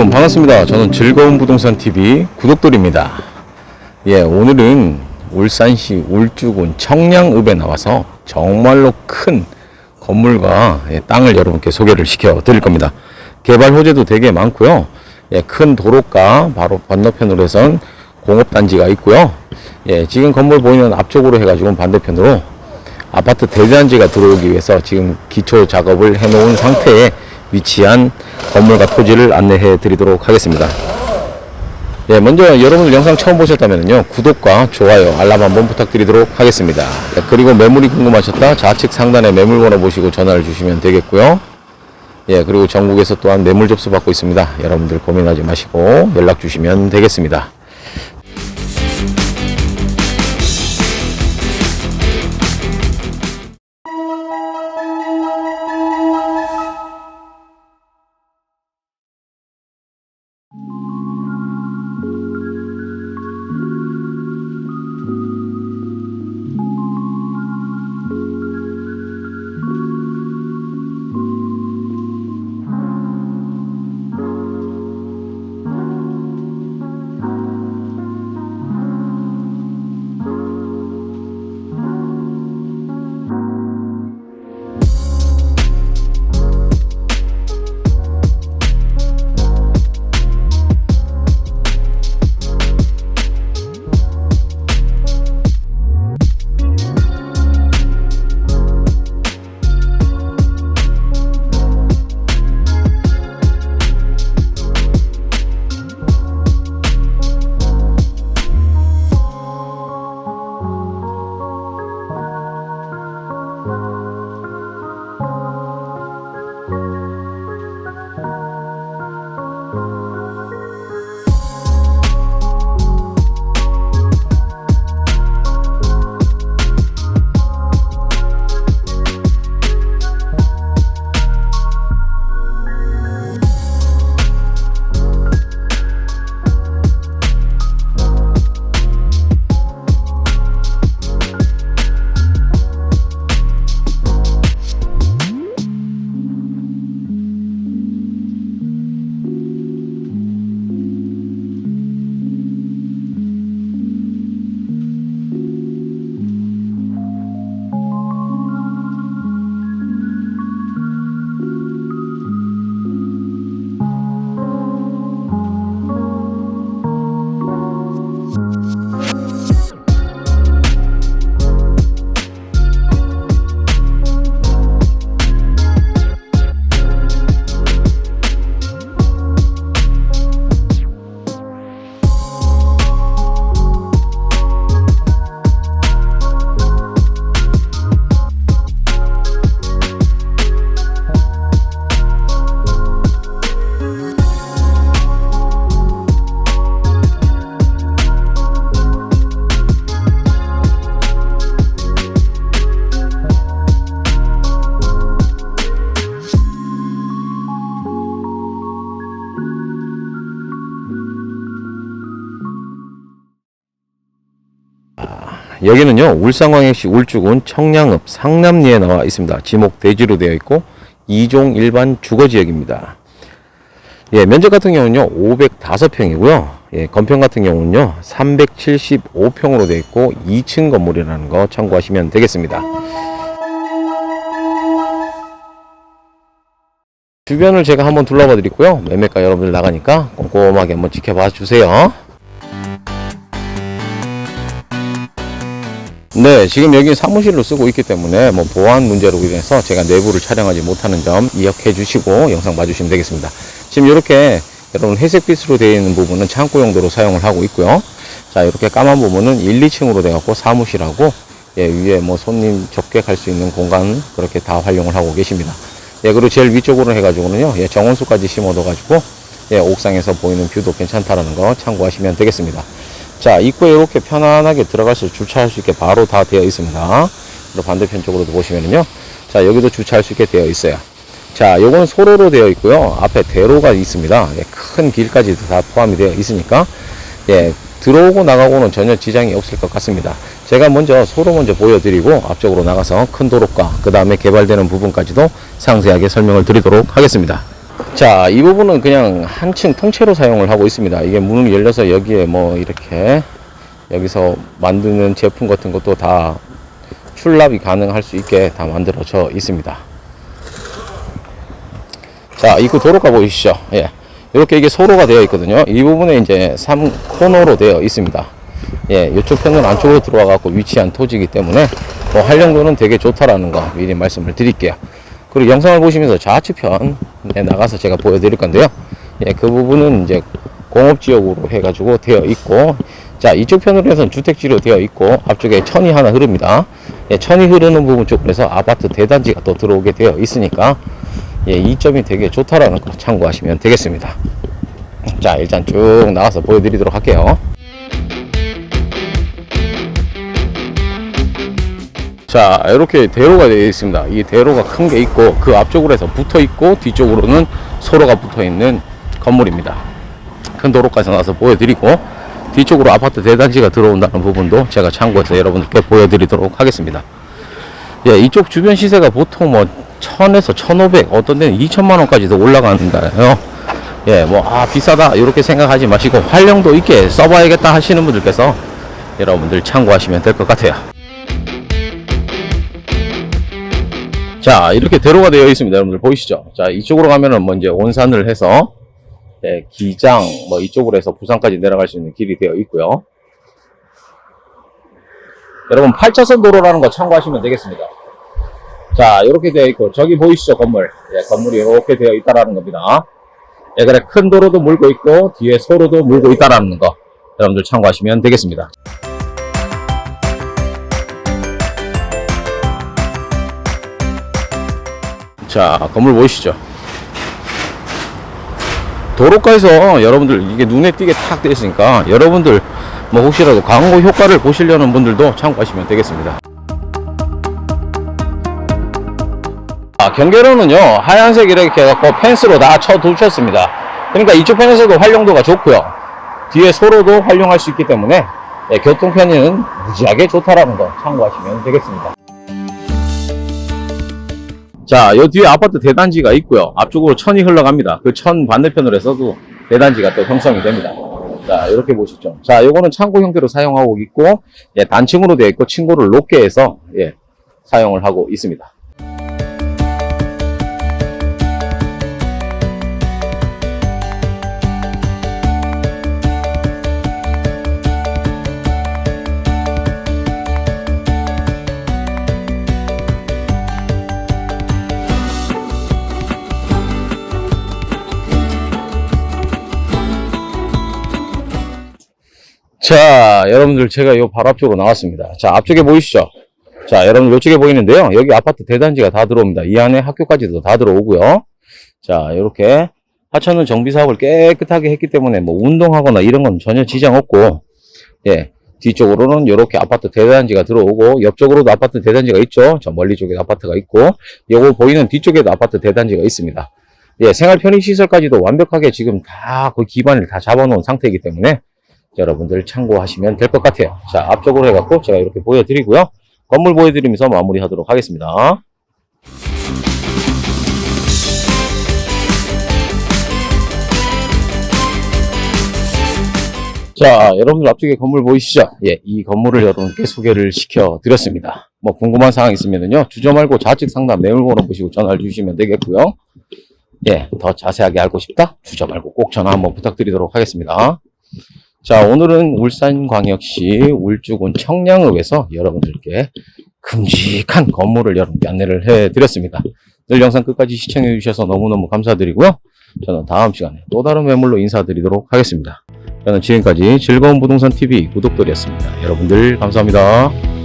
여러분 반갑습니다. 저는 즐거운 부동산 TV 구독돌입니다. 예, 오늘은 울산시 울주군 청량읍에 나와서 정말로 큰 건물과 예, 땅을 여러분께 소개를 시켜 드릴 겁니다. 개발 호재도 되게 많고요. 예, 큰 도로가 바로 건너편으로 해선 공업단지가 있고요. 예, 지금 건물 보이는 앞쪽으로 해가지고 반대편으로 아파트 대단지가 들어오기 위해서 지금 기초 작업을 해놓은 상태에 위치한 건물과 토지를 안내해 드리도록 하겠습니다. 예, 먼저 여러분들 영상 처음 보셨다면요 구독과 좋아요, 알람 한번 부탁드리도록 하겠습니다. 예, 그리고 매물이 궁금하셨다 좌측 상단에 매물 번호 보시고 전화를 주시면 되겠고요. 예, 그리고 전국에서 또한 매물 접수 받고 있습니다. 여러분들 고민하지 마시고 연락 주시면 되겠습니다. 여기는요 울산광역시 울주군 청량읍 상남리에 나와 있습니다. 지목 대지로 되어 있고 2종 일반 주거지역입니다. 예, 면적 같은 경우는요 505평이고요. 예, 건평 같은 경우는요 375평으로 되어 있고 2층 건물이라는 거 참고하시면 되겠습니다. 주변을 제가 한번 둘러봐 드리고요. 매매가 여러분들 나가니까 꼼꼼하게 한번 지켜봐 주세요. 네, 지금 여기 사무실로 쓰고 있기 때문에 뭐 보안 문제로 인해서 제가 내부를 촬영하지 못하는 점 이해해 주시고 영상 봐주시면 되겠습니다. 지금 이렇게 여러분 회색빛으로 되어 있는 부분은 창고 용도로 사용을 하고 있고요. 자, 이렇게 까만 부분은 1, 2층으로 되어 갖고 사무실하고 예, 위에 뭐 손님 접객 할수 있는 공간 그렇게 다 활용을 하고 계십니다. 예, 그리고 제일 위쪽으로 해가지고는요, 예, 정원수까지 심어둬가지고 예, 옥상에서 보이는 뷰도 괜찮다라는 거 참고하시면 되겠습니다. 자, 입구에 이렇게 편안하게 들어가서 주차할 수 있게 바로 다 되어 있습니다. 그리고 반대편 쪽으로도 보시면은요. 자, 여기도 주차할 수 있게 되어 있어요. 자, 요거는 소로로 되어 있고요. 앞에 대로가 있습니다. 예, 큰 길까지도 다 포함이 되어 있으니까, 예, 들어오고 나가고는 전혀 지장이 없을 것 같습니다. 제가 먼저 소로 먼저 보여드리고 앞쪽으로 나가서 큰 도로가 그 다음에 개발되는 부분까지도 상세하게 설명을 드리도록 하겠습니다. 자, 이 부분은 그냥 한 층 통째로 사용을 하고 있습니다. 이게 문을 열려서 여기에 뭐 이렇게 여기서 만드는 제품 같은 것도 다 출납이 가능할 수 있게 다 만들어져 있습니다. 자, 입구 도로가 보이시죠? 예. 이렇게 이게 소로가 되어 있거든요. 이 부분에 이제 3 코너로 되어 있습니다. 예, 이쪽 편은 안쪽으로 들어와 갖고 위치한 토지이기 때문에 뭐 활용도는 되게 좋다라는 거 미리 말씀을 드릴게요. 그리고 영상을 보시면서 좌측편에 나가서 제가 보여드릴 건데요. 예, 그 부분은 이제 공업지역으로 해가지고 되어 있고, 자, 이쪽 편으로 해서는 주택지로 되어 있고, 앞쪽에 천이 하나 흐릅니다. 예, 천이 흐르는 부분 해서 아파트 대단지가 또 들어오게 되어 있으니까, 예, 이 점이 되게 좋다라는 거 참고하시면 되겠습니다. 자, 일단 쭉 나가서 보여드리도록 할게요. 자, 이렇게 대로가 되어 있습니다. 이 대로가 큰 게 있고, 그 앞쪽으로 해서 붙어 있고, 뒤쪽으로는 소로가 붙어 있는 건물입니다. 큰 도로까지 나와서 보여드리고, 뒤쪽으로 아파트 대단지가 들어온다는 부분도 제가 참고해서 여러분들께 보여드리도록 하겠습니다. 예, 이쪽 주변 시세가 보통 뭐, 1000에서 1500, 어떤 데는 2000만원까지도 올라가는데요. 예, 뭐, 아, 비싸다, 이렇게 생각하지 마시고, 활용도 있게 써봐야겠다 하시는 분들께서 여러분들 참고하시면 될 것 같아요. 자, 이렇게 대로가 되어 있습니다. 여러분들 보이시죠? 자, 이쪽으로 가면은 뭐 이제 온산을 해서, 예, 기장, 뭐 이쪽으로 해서 부산까지 내려갈 수 있는 길이 되어 있고요. 여러분, 8차선 도로라는 거 참고하시면 되겠습니다. 자, 이렇게 되어 있고, 저기 보이시죠? 건물. 예, 건물이 이렇게 되어 있다라는 겁니다. 예, 그래, 큰 도로도 물고 있고, 뒤에 소로도 물고 있다라는 거. 여러분들 참고하시면 되겠습니다. 자, 건물 보이시죠? 도로가에서 여러분들 이게 눈에 띄게 탁 되어 있으니까 여러분들 뭐 혹시라도 광고 효과를 보시려는 분들도 참고하시면 되겠습니다. 아, 경계로는요 하얀색 이렇게 해갖고 펜스로 다 쳐두셨습니다. 그러니까 이쪽 편에서도 활용도가 좋고요. 뒤에 소로도 활용할 수 있기 때문에 예, 교통편은 무지하게 좋다라는 거 참고하시면 되겠습니다. 자, 요 뒤에 아파트 대단지가 있고요. 앞쪽으로 천이 흘러갑니다. 그 천 반대편으로 해서도 대단지가 또 형성이 됩니다. 자, 이렇게 보시죠. 자, 요거는 창고 형태로 사용하고 있고, 예, 단층으로 되어 있고, 층고를 높게 해서, 예, 사용을 하고 있습니다. 자, 여러분들 제가 요 바로 앞쪽으로 나왔습니다. 자, 앞쪽에 보이시죠? 자, 여러분 이쪽에 보이는데요. 여기 아파트 대단지가 다 들어옵니다. 이 안에 학교까지도 다 들어오고요. 자, 이렇게 하천은 정비 사업을 깨끗하게 했기 때문에 뭐 운동하거나 이런 건 전혀 지장 없고, 예. 뒤쪽으로는 이렇게 아파트 대단지가 들어오고 옆쪽으로도 아파트 대단지가 있죠. 저 멀리 쪽에 아파트가 있고 요거 보이는 뒤쪽에도 아파트 대단지가 있습니다. 예, 생활 편의 시설까지도 완벽하게 지금 다 그 기반을 다 잡아놓은 상태이기 때문에 여러분들 참고하시면 될 것 같아요. 자, 앞쪽으로 해갖고 제가 이렇게 보여드리고요. 건물 보여드리면서 마무리하도록 하겠습니다. 자, 여러분들 앞쪽에 건물 보이시죠? 예, 이 건물을 여러분께 소개를 시켜드렸습니다. 뭐 궁금한 사항 있으면요. 주저 말고 좌측 상단 매물번호 보시고 전화를 주시면 되겠고요. 예, 더 자세하게 알고 싶다? 주저 말고 꼭 전화 한번 부탁드리도록 하겠습니다. 자, 오늘은 울산광역시 울주군 청량읍에서 여러분들께 큼직한 건물을 여러분께 안내를 해드렸습니다. 늘 영상 끝까지 시청해 주셔서 너무너무 감사드리고요. 저는 다음 시간에 또 다른 매물로 인사드리도록 하겠습니다. 저는 지금까지 즐거운 부동산 TV 구독돌이었습니다. 여러분들 감사합니다.